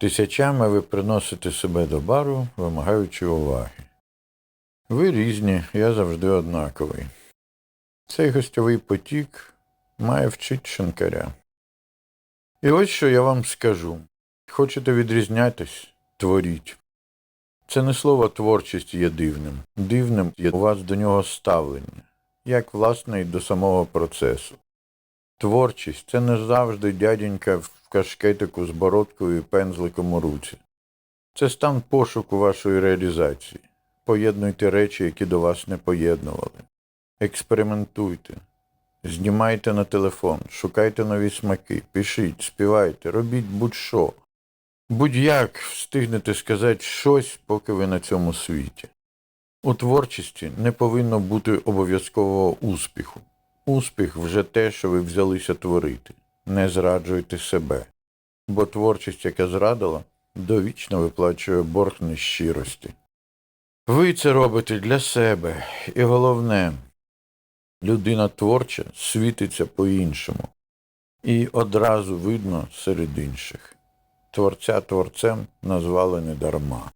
Тисячами ви приносите себе до бару, вимагаючи уваги. Ви різні, я завжди однаковий. Цей гостьовий потік має вчить шинкаря. І ось що я вам скажу. Хочете відрізнятись? Творіть. Це не слово творчість є дивним. Дивним є у вас до нього ставлення, як власне і до самого процесу. Творчість це не завжди дяденька в кашкетику з бородкою і пензликом у руці. Це стан пошуку вашої реалізації. Поєднуйте речі, які до вас не поєднували. Експериментуйте. Знімайте на телефон, шукайте нові смаки, пишіть, співайте, робіть будь-що. Будь-як встигнете сказати щось, поки ви на цьому світі. У творчості не повинно бути обов'язкового успіху. Успіх вже те, що ви взялися творити. Не зраджуйте себе. Бо творчість, яка зрадила, довічно виплачує борг нещирості. Ви це робите для себе. І головне, людина творча світиться по-іншому. І одразу видно серед інших. Творця творцем назвали недарма.